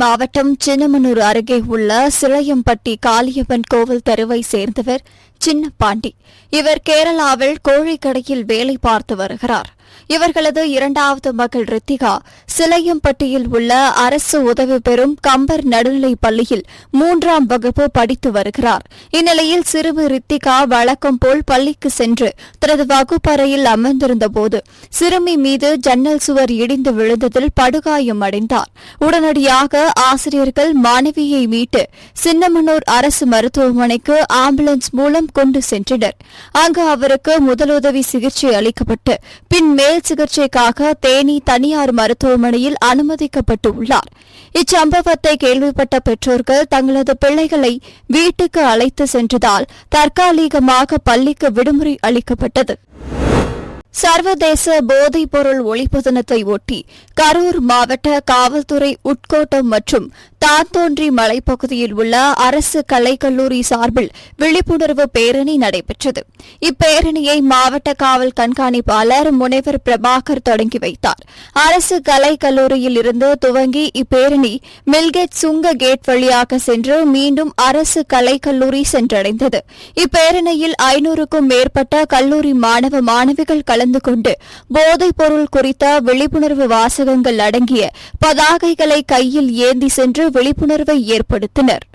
மாவட்டம் சின்னமனூர் அருகே உள்ள சிளையம்பட்டி காளியம்மன் கோவில் தெருவை சேர்ந்தவர் சின்னப்பாண்டி. இவர் கேரளாவில் கோழிக்கடையில் வேலை பார்த்து வருகிறார். இவர்களது இரண்டாவது மகள் ரித்திகா சிலையம்பட்டியில் உள்ள அரசு உதவி பெறும் கம்பர் நடுநிலைப் பள்ளியில் மூன்றாம் வகுப்பு படித்து வருகிறார். இந்நிலையில் சிறுமி ரித்திகா வழக்கம் போல் பள்ளிக்கு சென்று தனது வகுப்பறையில் அமர்ந்திருந்தபோது சிறுமி மீது ஜன்னல் சுவர் இடிந்து விழுந்ததில் படுகாயம் அடைந்தார். உடனடியாக ஆசிரியர்கள் மாணவியை மீட்டு சின்னமனூர் அரசு மருத்துவமனைக்கு ஆம்புலன்ஸ் மூலம் கொண்டு சென்றனர். அங்கு அவருக்கு முதலுதவி சிகிச்சை அளிக்கப்பட்டு பின் மேல் சிகிச்சைக்காக தேனி தனியார் மருத்துவமனையில் அனுமதிக்கப்பட்டு உள்ளார் இச்சம்பவத்தை கேள்விப்பட்ட பெற்றோர்கள் தங்களது பிள்ளைகளை வீட்டுக்கு அழைத்து சென்றதால் தற்காலிகமாக பள்ளிக்கு விடுமுறை அளிக்கப்பட்டது. சர்வதேச போதைப் பொருள் ஒழிப்பு தினத்தை ஒட்டி கரூர் மாவட்ட காவல்துறை உட்கோட்டம் மற்றும் தாந்தோன்றி மலைப்பகுதியில் உள்ள அரசு கலைக்கல்லூரி சார்பில் விழிப்புணர்வு பேரணி நடைபெற்றது. இப்பேரணியை மாவட்ட காவல் கண்காணிப்பாளர் முனைவர் பிரபாகர் தொடங்கி வைத்தார். அரசு கலைக்கல்லூரியில் இருந்து துவங்கி இப்பேரணி மில்கேட் சுங்க கேட் வழியாக சென்று மீண்டும் அரசு கலைக்கல்லூரி சென்றடைந்தது. இப்பேரணியில் ஐநூறுக்கும் மேற்பட்ட கல்லூரி மாணவ மாணவிகள் கலந்து கொண்டு போதைப் பொருள் குறித்த விழிப்புணர்வு வாசகங்கள் அடங்கிய பதாகைகளை கையில் ஏந்தி சென்று விழிப்புணர்வை ஏற்படுத்தினர்.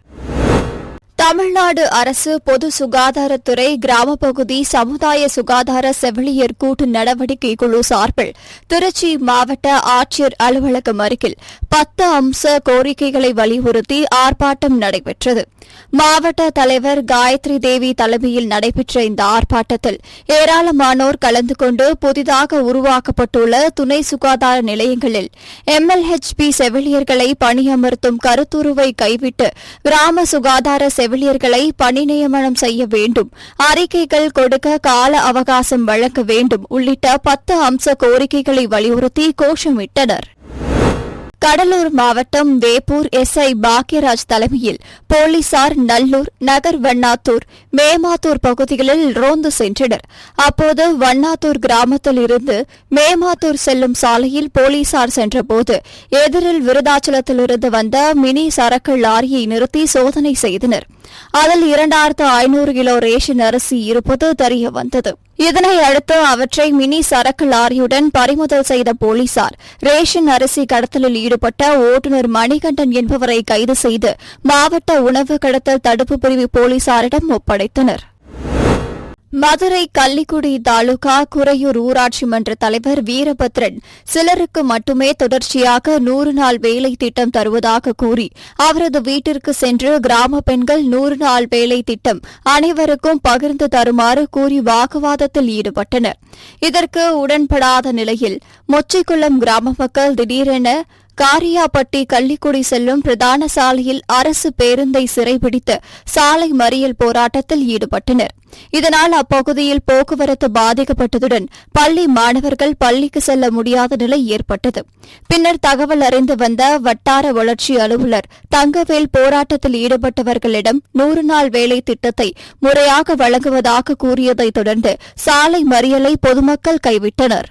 தமிழ்நாடு அரசு பொது சுகாதாரத்துறை கிராம பகுதி சமுதாய சுகாதார செவிலியர் கூட்டு நடவடிக்கை குழு சார்பில் திருச்சி மாவட்ட ஆட்சியர் அலுவலகம் அருகில் பத்து அம்ச கோரிக்கைகளை வலியுறுத்தி ஆர்ப்பாட்டம் நடைபெற்றது. மாவட்ட தலைவர் காயத்ரி தேவி தலைமையில் நடைபெற்ற இந்த ஆர்ப்பாட்டத்தில் ஏராளமானோர் கலந்து கொண்டு புதிதாக உருவாக்கப்பட்டுள்ள துணை சுகாதார நிலையங்களில் எம்எல்ஹெச்பி செவிலியர்களை பணியமர்த்தும் கருத்துருவை கைவிட்டு கிராம சுகாதார செவிலியர்களை பணி நியமனம் செய்ய வேண்டும். அறிக்கைகள் கொடுக்க கால அவகாசம் வழங்க வேண்டும். உள்ளிட்ட பத்து அம்ச கோரிக்கைகளை வலியுறுத்தி கோஷமிட்டனர். கடலூர் மாவட்டம் வேப்பூர் எஸ்ஐ பாக்யராஜ் தலைமையில் போலீசார் நல்லூர் நகர் வண்ணாத்தூர் மேமாத்தூர் பகுதிகளில் ரோந்து சென்றனர். அப்போது வண்ணாத்தூர் கிராமத்தில் இருந்து மேமாத்தூர் செல்லும் சாலையில் போலீசார் சென்றபோது எதிரில் விருதாச்சலத்திலிருந்து வந்த மினி சரக்கு லாரியை நிறுத்தி சோதனை செய்தனர். அதில் இரண்டாயிரத்து ஐநூறு கிலோ ரேஷன் அரிசி இருப்பது தெரியவந்தது. இதனை அடுத்து அவற்றை மினி சரக்கு லாரியுடன் பறிமுதல் செய்த போலீசார் ரேஷன் அரிசி கடத்தலில் ஈடுபட்ட ஓட்டுநர் மணிகண்டன் என்பவரை கைது செய்து மாவட்ட உணவு கடத்தல் தடுப்பு பிரிவு போலீசாரிடம் ஒப்படைத்தனர். மதுரை கள்ளிக்குடி தாலுகா குறையூர் ஊராட்சி மன்ற தலைவர் வீரபத்ரன் சிலருக்கு மட்டுமே தொடர்ச்சியாக நூறு நாள் வேலை திட்டம் தருவதாக கூறி அவரது வீட்டிற்கு சென்று கிராம பெண்கள் நூறு நாள் வேலை திட்டம் அனைவருக்கும் பகிர்ந்து தருமாறு கூறி வாக்குவாதத்தில் ஈடுபட்டனர். இதற்கு உடன்படாத நிலையில் மொச்சிக்குளம் கிராம மக்கள் திடீரென காரியாபட்டி கள்ளிக்குடி செல்லும் பிரதான சாலையில் அரசு பேருந்தை சிறைபிடித்து சாலை மறியல் போராட்டத்தில் ஈடுபட்டனர். இதனால் அப்பகுதியில் போக்குவரத்து பாதிக்கப்பட்டதுடன் பள்ளி மாணவர்கள் பள்ளிக்கு செல்ல முடியாத நிலை ஏற்பட்டது. பின்னர் தகவல் அறிந்து வந்த வட்டார வளர்ச்சி அலுவலர் தங்கவேல் போராட்டத்தில் ஈடுபட்டவர்களிடம் நூறு நாள் வேலை திட்டத்தை முறையாக வழங்குவதாக கூறியதைத் தொடர்ந்து சாலை மறியலை பொதுமக்கள் கைவிட்டனர்.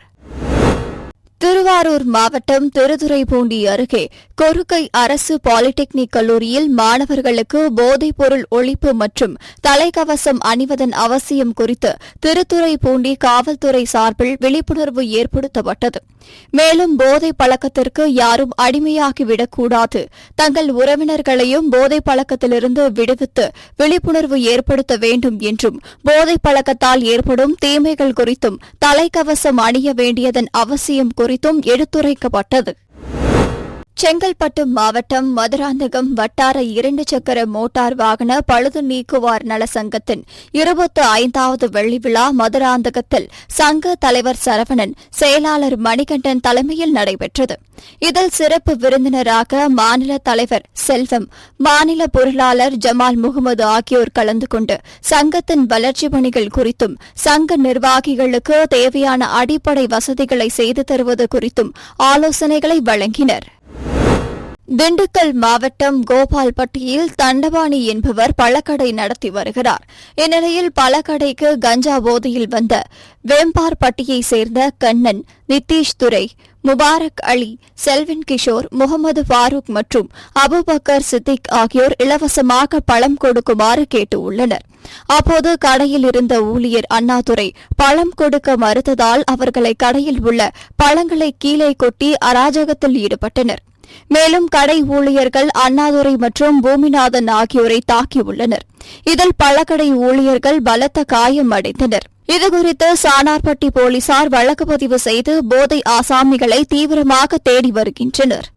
திருவாரூர் மாவட்டம் திருத்துறைப்பூண்டி அருகே கொருக்கை அரசு பாலிடெக்னிக் கல்லூரியில் மாணவர்களுக்கு போதைப்பொருள் ஒழிப்பு மற்றும் தலைக்கவசம் அணிவதன் அவசியம் குறித்து திருத்துறைப்பூண்டி காவல்துறை சார்பில் விழிப்புணர்வு ஏற்படுத்தப்பட்டது. மேலும் போதை பழக்கத்திற்கு யாரும் அடிமையாகிவிடக்கூடாது. தங்கள் உறவினர்களையும் போதை பழக்கத்திலிருந்து விடுவித்து விழிப்புணர்வு ஏற்படுத்த வேண்டும் என்றும் போதை பழக்கத்தால் ஏற்படும் தீமைகள் குறித்தும் தலைக்கவசம் அணிய வேண்டியதன் அவசியம் குறித்து குறித்தும் எடுத்துரைக்கப்பட்டது. செங்கல்பட்டு மாவட்டம் மதுராந்தகம் வட்டார இரண்டு சக்கர மோட்டார் வாகன பழுது நீக்குவார் நல சங்கத்தின் இருபத்தி ஐந்தாவது வெள்ளி விழா மதுராந்தகத்தில் சங்க தலைவர் சரவணன் செயலாளர் மணிகண்டன் தலைமையில் நடைபெற்றது. இதில் சிறப்பு விருந்தினராக மாநில தலைவர் செல்வம் மாநில பொருளாளர் ஜமால் முகமது ஆகியோர் கலந்து கொண்டு சங்கத்தின் வளர்ச்சிப் பணிகள் குறித்தும் சங்க நிர்வாகிகளுக்கு தேவையான அடிப்படை வசதிகளை செய்து தருவது குறித்தும் ஆலோசனைகளை வழங்கினர். திண்டுக்கல் மாவட்டம் கோபால்பட்டியில் தண்டபாணி என்பவர் பழக்கடை நடத்தி வருகிறார். இந்நிலையில் பழக்கடைக்கு கஞ்சா போதையில் வந்த வேம்பார்பட்டியை சேர்ந்த கண்ணன் நிதிஷ் துரை முபாரக் அலி செல்வின் கிஷோர் முகமது ஃபாரூக் மற்றும் அபுபக்கர் சித்திக் ஆகியோர் இலவசமாக பழம் கொடுக்குமாறு கேட்டுள்ளனர். அப்போது கடையில் இருந்த ஊழியர் அண்ணாதுரை பழம் கொடுக்க மறுத்ததால் அவர்களை கடையில் உள்ள பழங்களை கீழே கொட்டி அராஜகத்தில் ஈடுபட்டனர். மேலும் கடை ஊழியர்கள் அண்ணாதுரை மற்றும் பூமிநாதன் ஆகியோரை தாக்கியுள்ளனர். இதில் பழக்கடை ஊழியர்கள் பலத்த காயம் அடைந்தனர். இதுகுறித்து சானார்பட்டி போலீசார் வழக்கு பதிவு செய்து போதை ஆசாமிகளை தீவிரமாக தேடி வருகின்றனர்.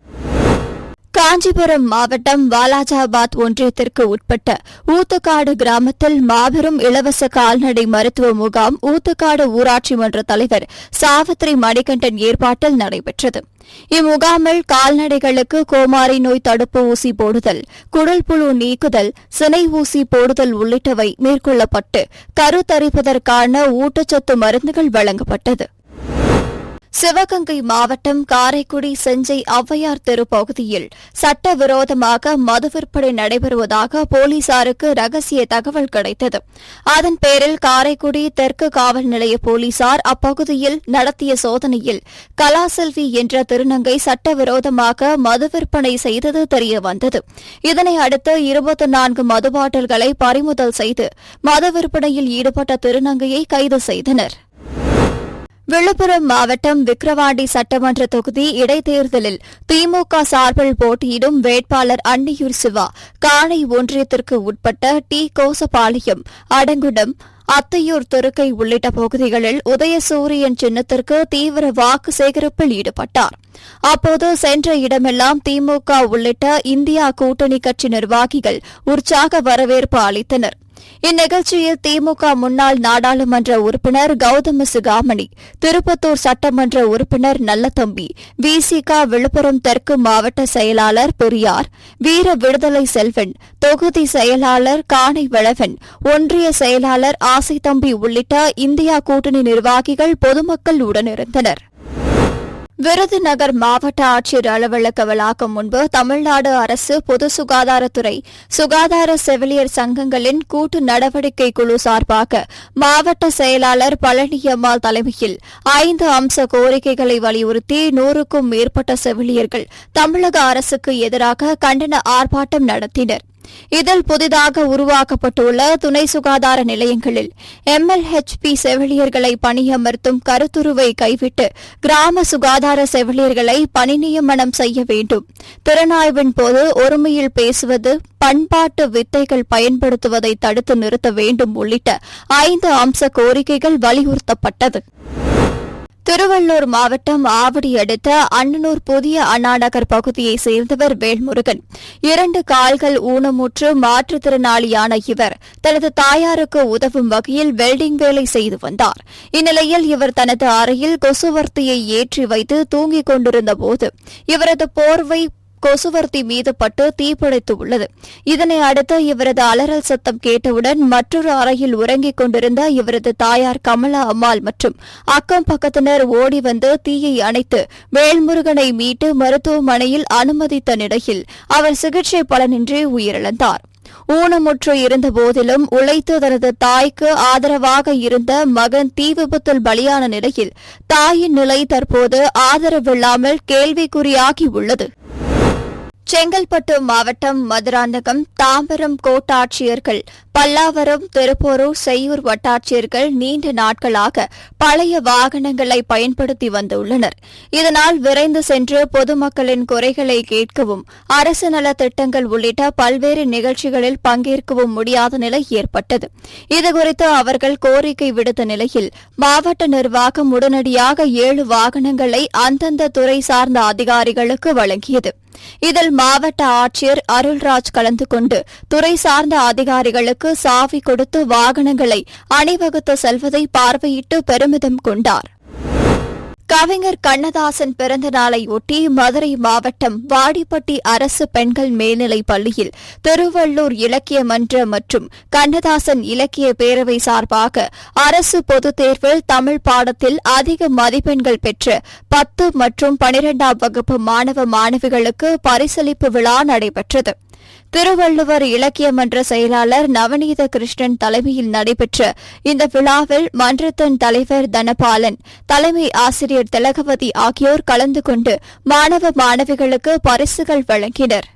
காஞ்சிபுரம் மாவட்டம் வாலாஜாபாத் ஒன்றியத்திற்கு உட்பட்ட ஊத்துக்காடு கிராமத்தில் மாபெரும் இலவச கால்நடை மருத்துவ முகாம் ஊத்துக்காடு ஊராட்சி மன்ற தலைவர் சாவித்ரி மணிகண்டன் ஏற்பாட்டில் நடைபெற்றது. இம்முகாமில் கால்நடைகளுக்கு கோமாரி நோய் தடுப்பு ஊசி போடுதல் குடல் புழு நீக்குதல் சினை ஊசி போடுதல் உள்ளிட்டவை மேற்கொள்ளப்பட்டு கருத்தரிப்பதற்கான ஊட்டச்சத்து மருந்துகள் வழங்கப்பட்டது. சிவகங்கை மாவட்டம் காரைக்குடி செஞ்சை ஔவையார் தெரு பகுதியில் சட்டவிரோதமாக மது விற்பனை நடைபெறுவதாக போலீசாருக்கு ரகசிய தகவல் கிடைத்தது. அதன் பேரில் காரைக்குடி தெற்கு காவல் நிலைய போலீசார் அப்பகுதியில் நடத்திய சோதனையில் கலாசெல்வி என்ற திருநங்கை சட்டவிரோதமாக மது விற்பனை செய்தது தெரியவந்தது. இதனை அடுத்து இருபத்தி நான்கு மது பாட்டில்களை பறிமுதல் செய்து மது விற்பனையில் ஈடுபட்ட திருநங்கையை கைது செய்தனா் விழுப்புரம் மாவட்டம் விக்கிரவாண்டி சட்டமன்ற தொகுதி இடைத்தேர்தலில் திமுக சார்பில் போட்டியிடும் வேட்பாளர் அன்னியூர் சிவா. காணை ஒன்றியத்திற்கு உட்பட்ட டி. கோசபாளையம் அடங்குடம் அத்தையூர் துருக்கை உள்ளிட்ட பகுதிகளில் உதயசூரியன் சின்னத்திற்கு தீவிர வாக்கு சேகரிப்பில் ஈடுபட்டார். அப்போது சென்ற இடமெல்லாம் திமுக உள்ளிட்ட இந்தியா கூட்டணி கட்சி நிர்வாகிகள் உற்சாக வரவேற்பு அளித்தனா் இந்நிகழ்ச்சியில் திமுக முன்னாள் நாடாளுமன்ற உறுப்பினர் கௌதம சிகாமணி திருப்பத்தூர் சட்டமன்ற உறுப்பினர் நல்லதம்பி விசிக விழுப்புரம் தெற்கு மாவட்ட செயலாளர் பெரியார் வீர விடுதலை செல்வன் தொகுதி செயலாளர் காணை வளவன் ஒன்றிய செயலாளர் ஆசைத்தம்பி உள்ளிட்ட இந்தியா கூட்டணி நிர்வாகிகள் பொதுமக்கள் உடனிருந்தனா் விருதுநகர் மாவட்ட ஆட்சியர் அலுவலக வளாகம் முன்பு தமிழ்நாடு அரசு பொது சுகாதாரத்துறை சுகாதார செவிலியர் சங்கங்களின் கூட்டு நடவடிக்கை குழு சார்பாக மாவட்ட செயலாளர் பழனியம்மாள் தலைமையில் ஐந்து அம்ச கோரிக்கைகளை வலியுறுத்தி நூறுக்கும் மேற்பட்ட செவிலியர்கள் தமிழக அரசுக்கு எதிராக கண்டன ஆர்ப்பாட்டம் நடத்தினர். இதில் புதிதாக உருவாக்கப்பட்டுள்ள துணை சுகாதார நிலையங்களில் எம்எல்ஹெச்பி செவிலியர்களை பணியமர்த்தும் கருத்துருவை கைவிட்டு கிராம சுகாதார செவிலியர்களை பணி நியமனம் செய்ய வேண்டும். திறனாய்வின் போது ஒருமையில் பேசுவது பண்பாட்டு வித்தைகள் பயன்படுத்துவதை தடுத்து நிறுத்த வேண்டும் உள்ளிட்ட ஐந்து அம்ச கோரிக்கைகள் வலியுறுத்தப்பட்டது. திருவள்ளூர் மாவட்டம் ஆவடி அடுத்த அண்ணனூர் புதிய அண்ணாநகர் பகுதியைச் சேர்ந்தவர் வேல்முருகன். இரண்டு கால்கள் ஊனமுற்று மாற்றுத்திறனாளியான இவர் தனது தாயாருக்கு உதவும் வகையில் வெல்டிங் வேலை செய்து வந்தார். இந்நிலையில் இவர் தனது அறையில் கொசுவர்த்தியை ஏற்றி வைத்து தூங்கிக் கொண்டிருந்தபோது இவரது போர்வை கொசுவர்த்தி மீது பட்டு தீப்பிடித்து உள்ளது இதனை அடுத்து இவரது அலறல் சத்தம் கேட்டவுடன் மற்றொரு அறையில் உறங்கிக் கொண்டிருந்த இவரது தாயார் கமலா அம்மாள் மற்றும் அக்கம் பக்கத்தினர் ஓடி வந்து தீயை அணைத்து வேல்முருகனை மீட்டு மருத்துவமனையில் அனுமதித்த நிலையில் அவர் சிகிச்சை பலனின்றி உயிரிழந்தார். ஊனமுற்று இருந்த போதிலும் உழைத்து தனது தாய்க்கு ஆதரவாக இருந்த மகன் தீ விபத்தில் பலியான நிலையில் தாயின் நிலை தற்போது ஆதரவில்லாமல் கேள்விக்குறியாகி உள்ளது. செங்கல்பட்டு மாவட்டம் மதுராந்தகம் தாம்பரம் கோட்டாட்சியர்கள் பல்லாவரம் திருப்போரூர் செய்யூர் வட்டாட்சியர்கள் நீண்ட நாட்களாக பழைய வாகனங்களை பயன்படுத்தி வந்துள்ளனர். இதனால் விரைந்து சென்று பொதுமக்களின் குறைகளை கேட்கவும் அரசு நல திட்டங்கள் உள்ளிட்ட பல்வேறு நிகழ்ச்சிகளில் பங்கேற்கவும் முடியாத நிலை ஏற்பட்டது. இதுகுறித்து அவர்கள் கோரிக்கை விடுத்த நிலையில் மாவட்ட நிர்வாகம் உடனடியாக ஏழு வாகனங்களை அந்தந்த துறை சார்ந்த அதிகாரிகளுக்கு வழங்கியது. இதில் மாவட்ட ஆட்சியர் அருள்ராஜ் கலந்து கொண்டு துறை சார்ந்த அதிகாரிகளுக்கு சாவி கொடுத்து வாகனங்களை அணிவகுத்து செல்வதை பார்வையிட்டு பெருமிதம் கொண்டார். கவிஞர் கண்ணதாசன் பிறந்த நாளையொட்டி மதுரை மாவட்டம் வாடிப்பட்டி அரசு பெண்கள் மேல்நிலைப் பள்ளியில் திருவள்ளூர் இலக்கிய மன்ற மற்றும் கண்ணதாசன் இலக்கிய பேரவை சார்பாக அரசு பொதுத் தேர்வில் தமிழ் பாடத்தில் அதிக மதிப்பெண்கள் பெற்ற பத்து மற்றும் பனிரெண்டாம் வகுப்பு மாணவ மாணவிகளுக்கு பரிசளிப்பு விழா நடைபெற்றது. திருவள்ளுவர் இலக்கிய மன்ற செயலாளர் நவநீத கிருஷ்ணன் தலைமையில் நடைபெற்ற இந்த விழாவில் மன்றத்தின் தலைவர் தனபாலன் தலைமை ஆசிரியர் திலகவதி ஆகியோர் கலந்து கொண்டு மாணவ மாணவிகளுக்கு பரிசுகள் வழங்கினர்.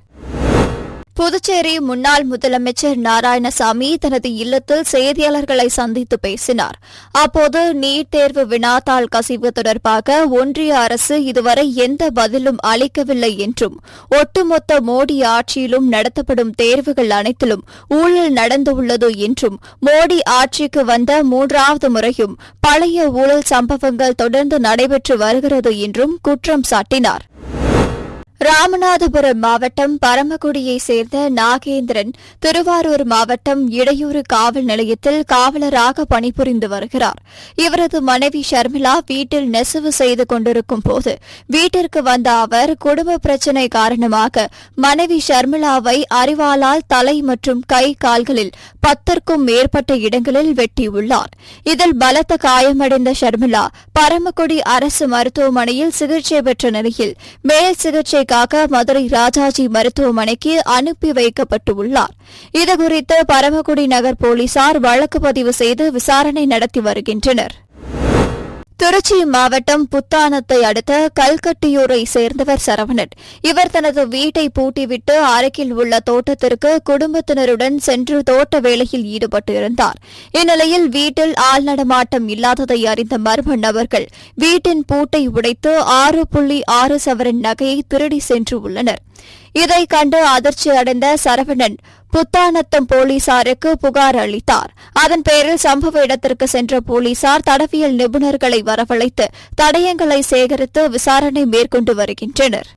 புதுச்சேரி முன்னாள் முதலமைச்சர் நாராயணசாமி தனது இல்லத்தில் செய்தியாளர்களை சந்தித்து பேசினார். அப்போது நீட் தேர்வு வினாத்தாள் கசிவு தொடர்பாக ஒன்றிய அரசு இதுவரை எந்த பதிலும் அளிக்கவில்லை என்றும் ஒட்டுமொத்த மோடி ஆட்சியிலும் நடத்தப்படும் தேர்வுகள் அனைத்திலும் ஊழல் நடந்துள்ளது என்றும் மோடி ஆட்சிக்கு வந்த மூன்றாவது முறையும் பழைய ஊழல் சம்பவங்கள் தொடர்ந்து நடைபெற்று வருகிறது என்றும் குற்றம் சாட்டினார். ராமநாதபுரம் மாவட்டம் பரமக்குடியை சேர்ந்த நாகேந்திரன் திருவாரூர் மாவட்டம் இடையூறு காவல் நிலையத்தில் காவலராக பணிபுரிந்து வருகிறார். இவரது மனைவி ஷர்மிளா வீட்டில் நெசவு செய்து கொண்டிருக்கும் போது வீட்டிற்கு வந்த அவர் குடும்ப பிரச்சினை காரணமாக மனைவி ஷர்மிளாவை அறிவாளால் தலை மற்றும் கை கால்களில் பத்திற்கும் மேற்பட்ட இடங்களில் வெட்டியுள்ளார். இதில் பலத்த காயமடைந்த ஷர்மிளா பரமக்குடி அரசு மருத்துவமனையில் சிகிச்சை பெற்ற நிலையில் மேல் சிகிச்சை சிகிச்சைக்காக மதுரை ராஜாஜி மருத்துவமனைக்கு அனுப்பி வைக்கப்பட்டுள்ளார். இதுகுறித்து பரமக்குடி நகர் போலீசார் வழக்கு பதிவு செய்து விசாரணை நடத்தி வருகின்றனர். திருச்சி மாவட்டம் புத்தானத்தை அடுத்த கல்கட்டியூரை சேர்ந்தவர் சரவணன். இவர் தனது வீட்டை பூட்டிவிட்டு அருகில் உள்ள தோட்டத்திற்கு குடும்பத்தினருடன் சென்று தோட்ட வேலையில் ஈடுபட்டு இருந்தார். இந்நிலையில் வீட்டில் ஆள் நடமாட்டம் இல்லாததை அறிந்த மர்ம நபர்கள் வீட்டின் பூட்டை உடைத்து ஆறு புள்ளி ஆறு சவரன் நகையை திருடி சென்று உள்ளனர். இதை கண்டு அதிர்ச்சி அடைந்த சரவணன் புத்தானத்தம் போலீசாருக்கு புகார் அளித்தார். அதன் பேரில் சம்பவ இடத்திற்கு சென்ற போலீசார் தடவியல் நிபுணர்களை வரவழைத்து தடயங்களை சேகரித்து விசாரணை மேற்கொண்டு வருகின்றனர்.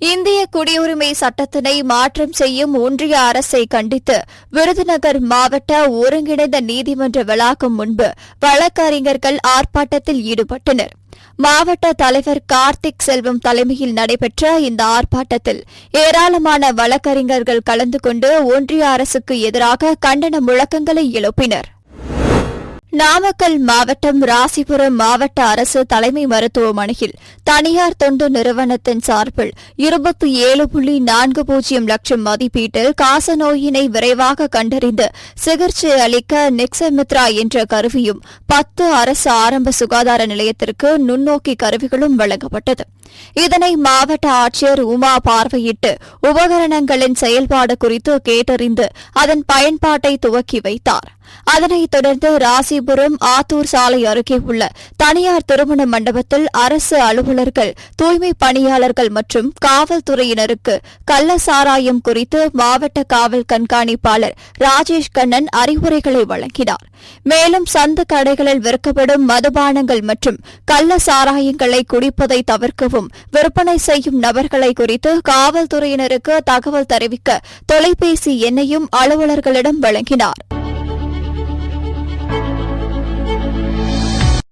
இந்திய குடியுரிமை சட்டத்தினை மாற்றம் செய்யும் ஒன்றிய அரசை கண்டித்து விருதுநகர் மாவட்ட ஒருங்கிணைந்த நீதிமன்ற வளாகம் முன்பு வழக்கறிஞர்கள் ஆர்ப்பாட்டத்தில் ஈடுபட்டனர். மாவட்ட தலைவர் கார்த்திக் செல்வம் தலைமையில் நடைபெற்ற இந்த ஆர்ப்பாட்டத்தில் ஏராளமான வழக்கறிஞர்கள் கலந்து கொண்டு ஒன்றிய அரசுக்கு எதிராக கண்டன முழக்கங்களை எழுப்பினர். நாமக்கல் மாவட்டம் ராசிபுரம் மாவட்ட அரசு தலைமை மருத்துவமனையில் தனியார் தொண்டு நிறுவனத்தின் சார்பில் இருபத்தி ஏழு புள்ளி நான்கு பூஜ்ஜியம் லட்சம் மதிப்பீட்டில் காசநோயினை விரைவாக கண்டறிந்து சிகிச்சை அளிக்க நிக்ஸமித்ரா என்ற கருவியும் பத்து அரசு ஆரம்ப சுகாதார நிலையத்திற்கு நுண்ணோக்கி கருவிகளும் வழங்கப்பட்டது. இதனை மாவட்ட ஆட்சியர் உமா பார்வையிட்டு உபகரணங்களின் செயல்பாடு குறித்து கேட்டறிந்து அதன் பயன்பாட்டை துவக்கி வைத்தார். அதனைத் தொடர்ந்து ராசிபுரம் ஆத்தூர் சாலை அருகே உள்ள தனியார் திருமண மண்டபத்தில் அரசு அலுவலர்கள் தூய்மை பணியாளர்கள் மற்றும் காவல்துறையினருக்கு கள்ள சாராயம் குறித்து மாவட்ட காவல் கண்காணிப்பாளர் ராஜேஷ் கண்ணன் அறிவுரைகளை வழங்கினார். மேலும் சந்து கடைகளில் விற்கப்படும் மதுபானங்கள் மற்றும் கள்ள சாராயங்களை குடிப்பதை தவிர்க்கவும் விற்பனை செய்யும் நபர்களை குறித்து காவல்துறையினருக்கு தகவல் தெரிவிக்க தொலைபேசி எண்ணையும் அலுவலர்களிடம் வழங்கினார்.